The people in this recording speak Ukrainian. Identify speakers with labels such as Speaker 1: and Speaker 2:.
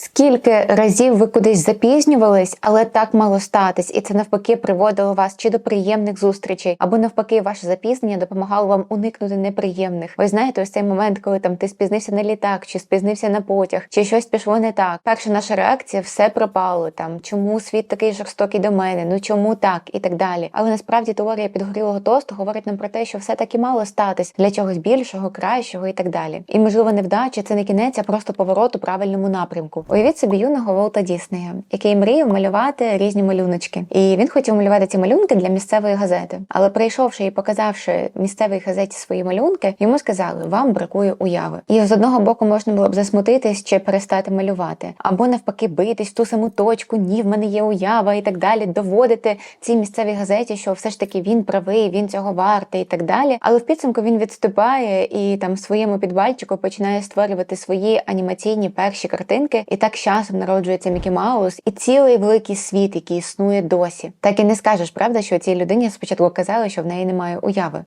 Speaker 1: Скільки разів ви кудись запізнювались, але так мало статись, і це навпаки приводило вас чи до приємних зустрічей, або навпаки, ваше запізнення допомагало вам уникнути неприємних. Ви знаєте, ось цей момент, коли там ти спізнився на літак, чи спізнився на потяг, чи щось пішло не так. Перша наша реакція все пропало. Там чому світ такий жорстокий до мене? Ну чому так і так далі. Але насправді теорія підгорілого тосту говорить нам про те, що все таки мало статись для чогось більшого, кращого і так далі. І можливо, невдача це не кінець, а просто поворот у правильному напрямку. Уявіть собі юного Волта Діснея, який мріяв малювати різні малюночки. І він хотів малювати ці малюнки для місцевої газети. Але прийшовши і показавши місцевій газеті свої малюнки, йому сказали: вам бракує уяви. І з одного боку можна було б засмутитись чи перестати малювати, або навпаки битись в ту саму точку, ні, в мене є уява і так далі, доводити цій місцевій газеті, що все ж таки він правий, він цього вартий і так далі. Але в підсумку він відступає і там своєму підвальчику починає створювати свої анімаційні перші картинки, і так часом народжується Мікі Маус і цілий великий світ, який існує досі. Так і не скажеш, правда, що цій людині спочатку казали, що в неї немає уяви.